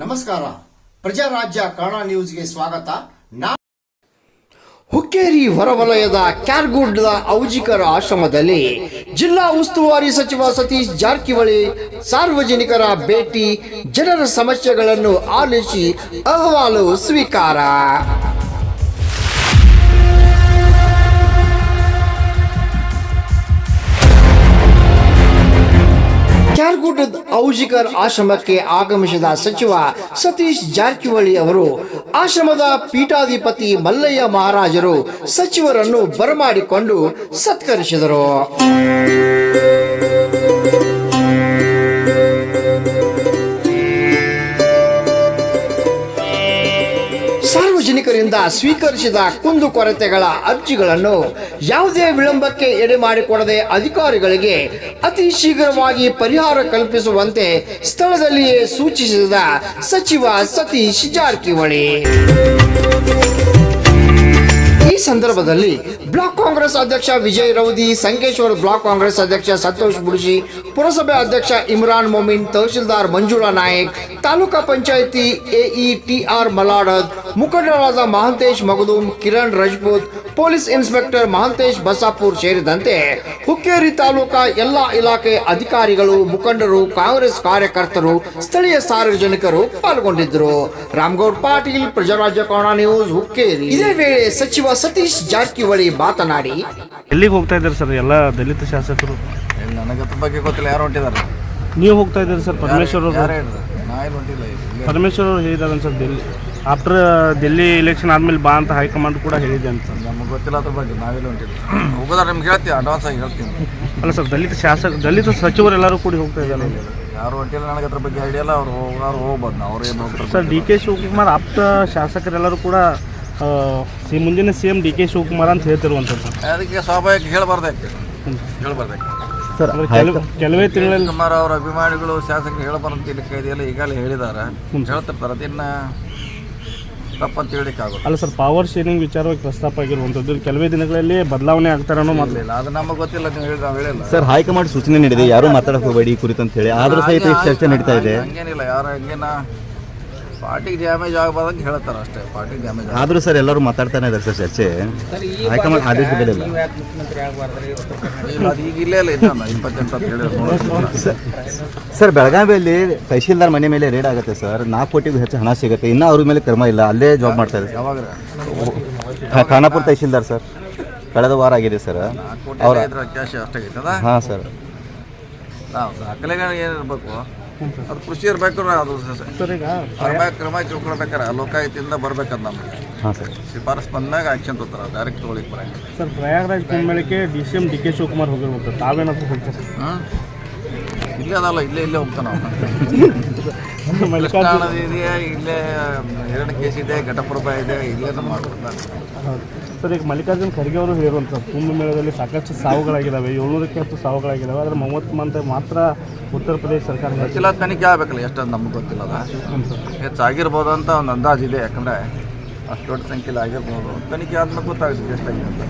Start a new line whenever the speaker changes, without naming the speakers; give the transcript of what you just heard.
ನಮಸ್ಕಾರ. ಪ್ರಜಾರಾಜ್ಯ ಕನ್ನಡ ನ್ಯೂಸ್ಗೆ ಸ್ವಾಗತ. ನಾ
ಹುಕ್ಕೇರಿ ಹೊರವಲಯದ ಕ್ಯಾರ್ಗುಡ್ಡದ ಔಜಿಕರ ಆಶ್ರಮದಲ್ಲಿ ಜಿಲ್ಲಾ ಉಸ್ತುವಾರಿ ಸಚಿವ ಸತೀಶ್ ಜಾರಕಿಹೊಳಿ ಸಾರ್ವಜನಿಕರ ಭೇಟಿ, ಜನರ ಸಮಸ್ಯೆಗಳನ್ನು ಆಲಿಸಿ ಅಹವಾಲು ಸ್ವೀಕಾರ. ಕ್ಯಾರ್ಗುಡ್ಡ ಔಜಿಕರ್ ಆಶ್ರಮಕ್ಕೆ ಆಗಮಿಸಿದ ಸಚಿವ ಸತೀಶ್ ಜಾರಕಿಹೊಳಿ ಅವರು, ಆಶ್ರಮದ ಪೀಠಾಧಿಪತಿ ಮಲ್ಲಯ್ಯ ಮಹಾರಾಜರು ಸಚಿವರನ್ನು ಬರಮಾಡಿಕೊಂಡು ಸತ್ಕರಿಸಿದರು. ಸಾರ್ವಜನಿಕರಿಂದ ಸ್ವೀಕರಿಸಿದ ಕುಂದುಕೊರತೆಗಳ ಅರ್ಜಿಗಳನ್ನು ಯಾವುದೇ ವಿಳಂಬಕ್ಕೆ ಎಡೆ ಮಾಡಿಕೊಡದೆ ಅಧಿಕಾರಿಗಳಿಗೆ ಅತಿ ಶೀಘ್ರವಾಗಿ ಪರಿಹಾರ ಕಲ್ಪಿಸುವಂತೆ ಸ್ಥಳದಲ್ಲಿಯೇ ಸೂಚಿಸಿದ ಸಚಿವ ಸತೀಶ್ ಜಾರಕಿಹೊಳಿ. ಈ ಸಂದರ್ಭದಲ್ಲಿ ಬ್ಲಾಕ್ ಕಾಂಗ್ರೆಸ್ ಅಧ್ಯಕ್ಷ ವಿಜಯ್ ರೌದಿ, ಸಂಕೇಶ್ವರ ಬ್ಲಾಕ್ ಕಾಂಗ್ರೆಸ್ ಅಧ್ಯಕ್ಷ ಸಂತೋಷ್ ಬುಡ್ಶಿ ಪುರಸಭೆ ಅಧ್ಯಕ್ಷ ಇಮ್ರಾನ್ ಮೊಮಿನ್, ತಹಶೀಲ್ದಾರ್ ಮಂಜುಳಾ ನಾಯಕ್, ತಾಲೂಕಾ ಪಂಚಾಯಿತಿ ಎಇ ಟಿಆರ್ ಮಲಾಡದ್, ಮುಖಂಡರಾದ ಮಹಂತೇಶ್ ಮಗದೂಮ್, ಕಿರಣ್ ರಜಪೂತ್, ಪೊಲೀಸ್ ಇನ್ಸ್ಪೆಕ್ಟರ್ ಮಹಂತೇಶ್ ಬಸಾಪುರ್ ಸೇರಿದಂತೆ ಹುಕ್ಕೇರಿ ತಾಲೂಕಾ ಎಲ್ಲಾ ಇಲಾಖೆ ಅಧಿಕಾರಿಗಳು, ಮುಖಂಡರು, ಕಾಂಗ್ರೆಸ್ ಕಾರ್ಯಕರ್ತರು, ಸ್ಥಳೀಯ ಸಾರ್ವಜನಿಕರು ಪಾಲ್ಗೊಂಡಿದ್ದರು. ರಾಮ್ಗೌಡ್ ಪಾಟೀಲ್, ಪ್ರಜಾರಾಜ್ಯ ನ್ಯೂಸ್, ಹುಕ್ಕೇರಿ. ಇದೇ ವೇಳೆ ಸಚಿವ ಸತೀಶ್ ಜಾರಕಿಹೊಳಿ ಮಾತನಾಡಿ.
ಎಲ್ಲಿಗೆ ಹೋಗ್ತಾ ಇದ್ದಾರೆ ಸರ್ ಎಲ್ಲ ದಲಿತ ಶಾಸಕರು?
ನನಗೆ ಅದ್ರ ಬಗ್ಗೆ ಗೊತ್ತಿಲ್ಲ. ಯಾರು ಹೊಂಟಿದ್ದಾರೆ?
ನೀವು ಹೋಗ್ತಾ ಇದ್ದೀರಿ ಸರ್ ಪರಮೇಶ್ವರ್
ಯಾರು
ಅವರು
ಹೇಳಿದ್ರು ನಾ ಏನು ಹೊಂಟಿಲ್ಲ ಇಲ್ಲಿ
ಪರಮೇಶ್ವರ್ ಅವರು ಹೇಳಿದ್ದಾರೆ sir Delhi after Delhi election ಆದ್ಮೇಲೆ ಬಾ ಅಂತ ಹೈಕಮಾಂಡ್ ಕೂಡ ಹೇಳಿದೆ ಅಂತ. ಸರ್
ನಮಗೆ ಗೊತ್ತಿಲ್ಲ ಅದ್ರ ಬಗ್ಗೆ. ನಾವೆಲ್ಲ ಹೊಂಟಿಲ್ಲ? ಹೋಗೋದಾರೆ ನಿಮ್ಗೆ ಹೇಳ್ತೀವಿ ಅಡ್ವಾನ್ಸ್ ಆಗಿ ಹೇಳ್ತೀನಿ.
ಅಲ್ಲ ಸರ್ ದಲಿತ ಶಾಸಕ ದಲಿತ ಸಚಿವರೆಲ್ಲರೂ ಕೂಡಿ ಹೋಗ್ತಾ ಇದ್ದಾರೆ.
ಯಾರು ಹೊಂಟಿಲ್ಲ ನನಗೆ ಅದ್ರ ಬಗ್ಗೆ ಐಡಿಯಾ ಇಲ್ಲ. ಅವ್ರು ಹೋಗೋರು ಹೋಗ್ಬೋದು. ಅವ್ರು ಏನು ಹೋಗ್ತಾರೆ
ಸರ್ ಡಿ ಕೆ ಶಿವಕುಮಾರ್ ಆಪ್ತ ಶಾಸಕರೆಲ್ಲರೂ ಕೂಡ ಸಿ ಮುಂದಿನ C M D K Shivakumar ಅಂತ ಹೇಳ್ತಿರುವಂಥದ್ದು.
ಅದಕ್ಕೆ ಸ್ವಾಭಾವಿಕ ಹೇಳಬಾರ್ದಕ್ಕೆ ಹೇಳಬಾರ್ದಕ್ಕೆ
ಸರ್ ಕೆಲವು ಕೆಲವೇ ತಿಂಗಳಲ್ಲಿ
ಕುಮಾರ್ ಅವರ ಅಭಿಮಾನಿಗಳು ಶಾಸಕರು ಹೇಳಬಾರಂತ ಇಲ್ಲಿ ಇದೆಯಲ್ಲ ಈಗಾಗಲೇ ಹೇಳಿದ್ದಾರೆ. ಹೇಳ್ತಿರ್ತಾರೆ. ಅದನ್ನ ತಪ್ಪಂತ ಅಂತ ಆಗೋದು
ಅಲ್ಲ ಸರ್ ಪವರ್ ಶೇರಿಂಗ್ ವಿಚಾರವಾಗಿ ಪ್ರಸ್ತಾಪ ಆಗಿರುವಂಥದ್ದು ಕೆಲವೇ ದಿನಗಳಲ್ಲಿ ಬದಲಾವಣೆ ಆಗ್ತಾರೆ ಮಾತ್ರ
ಇಲ್ಲ ಅದು ನಮಗೆ ಗೊತ್ತಿಲ್ಲ ನೀವು ಹೇಳಿ ನಾವು ಹೇಳಿಲ್ಲ.
ಸರ್ ಹೈಕಮಾಂಡ್ ಸೂಚನೆ ನೀಡಿದೆ ಯಾರು ಮಾತಾಡಕ್ ಹೋಗಬೇಡಿ ಈ ಕುರಿತು ಅಂತ ಹೇಳಿ. ಆದ್ರೂ ಸಹಿತ ಚರ್ಚೆ ನಡೀತಾ ಇದೆ.
ಹಂಗೇನಿಲ್ಲ ಯಾರು ಹಂಗೇನ ಪಾರ್ಟಿಗೆ ಡ್ಯಾಮೇಜ್ ಆಗಬಾರ್ದಂಗೆ ಹೇಳ್ತಾರೆ ಅಷ್ಟೇ ಪಾರ್ಟಿಗೆ ಡ್ಯಾಮೇಜ್
ಆದ್ರೂ ಸರ್ ಎಲ್ಲರೂ ಮಾತಾಡ್ತಾನೆ ಇದ್ದಾರೆ ಸರ್ ಚರ್ಚೆ. ಹೈಕಮಾಂಡ್ ಆದೇಶ ಬೆಲೆ ಇಲ್ಲ
ಇಲ್ಲ ಅದು ಈಗ ಇಲ್ಲೇ ಇಲ್ಲ ಇದ್ದಾನ ಇಪ್ಪತ್ತೆಂಟು ಅಂತ ಹೇಳಿದ್ರು
ಸರ್ ಬೆಳಗಾವಿಯಲ್ಲಿ ತಹಶೀಲ್ದಾರ್ ಮನೆ ಮೇಲೆ ರೇಡ್ ಆಗುತ್ತೆ ಸರ್. ನಾಲ್ಕು ಕೋಟಿಗೂ ಹೆಚ್ಚು ಹಣ ಸಿಗುತ್ತೆ. ಇನ್ನೂ ಅವ್ರ ಮೇಲೆ ಕ್ರಮ ಇಲ್ಲ. ಅಲ್ಲೇ ಜಾಬ್ ಮಾಡ್ತಾ ಇದೆ
ಯಾವಾಗ?
ಖಾನಾಪುರ ತಹಶೀಲ್ದಾರ್ ಸರ್. ಕಳೆದ ವಾರ ಆಗಿದೆ ಸರ್.
ಕೋಟಿ
ಅವ್ರ
ಕ್ಯಾಶ್ ಅಷ್ಟಾಗೈತದ
ಹಾಂ ಸರ್.
ದಾಖಲೆಗಳು ಏನಿರ್ಬೇಕು? ಅದು ಕೃಷಿ ಇರ್ಬೇಕು ಅದು
ಸರ್. ಈಗ
ಕ್ರಮ ಕ್ರಮ ತಿಳ್ಕೊಳ್ಬೇಕಾರೆ ಲೋಕಾಯುತಿಯಿಂದ ಬರ್ಬೇಕಂತ ನಮ್ಗೆ.
ಹಾಂ ಸರ್.
ಶಿಫಾರಸ್ ಬಂದಾಗ ಆಕ್ಷನ್ ತಗೋತಾರೆ ಡೈರೆಕ್ಟ್ ತೊಗೊಳಿಕ್ ಬರಂಗಿಲ್ಲ.
Sir Prayagraj ಕುಂಬಳಿಕೆ D C M D K Shivakumar ಹೋಗಿರ್ಬೋದು. ತಾವೇನಾದ್ರು ಹೇಳ್ತಾರೆ?
ಹ್ಮ್ ಇಲ್ಲೇ ಅದಲ್ಲ ಇಲ್ಲೇ ಇಲ್ಲೇ ಹೋಗ್ತಾನೆ ನಾವು
ಮಲ್ಲಿಕಾರ್ಜುನ್
ಕೃಷ್ಣಾನದಿ ಇದೆ ಇಲ್ಲೇ ಎರಡು ಕೇಸ್ ಇದೆ ಘಟಪ್ರಭಾ ಇದೆ ಇಲ್ಲೇ ಮಾಡ್ಬಿಡ್ತಾರೆ
ಸರ್ ಈಗ ಮಲ್ಲಿಕಾರ್ಜುನ್ ಖರ್ಗೆ ಅವರು ಹೇಳುವಂಥ ಕುಂಭಮೇಳದಲ್ಲಿ ಸಾಕಷ್ಟು ಸಾವುಗಳಾಗಿದ್ದಾವೆ ಏಳ್ನೂರಕ್ಕೆ ಹತ್ತು ಸಾವುಗಳಾಗಿದ್ದಾವೆ ಆದರೆ ಮೂವತ್ತು ಮಂದಿ ಮಾತ್ರ ಉತ್ತರ ಪ್ರದೇಶ ಸರ್ಕಾರ
ಹೆಚ್ಚಿಲ್ಲ ತನಿಖೆ ಆಗ್ಬೇಕಲ್ಲ ಎಷ್ಟೊಂದು ನಮ್ಗೆ ಗೊತ್ತಿಲ್ಲ ಹೆಚ್ಚಾಗಿರ್ಬೋದು ಅಂತ ಒಂದು ಅಂದಾಜು ಇದೆ ಯಾಕಂದರೆ ಅಷ್ಟು ದೊಡ್ಡ ಸಂಖ್ಯೆಯಲ್ಲಿ ಆಗಿರ್ಬೋದು. ತನಿಖೆ ಆದ್ಮೇಲೆ ಗೊತ್ತಾಗುತ್ತೆ ಎಷ್ಟಾಗಿದೆ ಅಂತ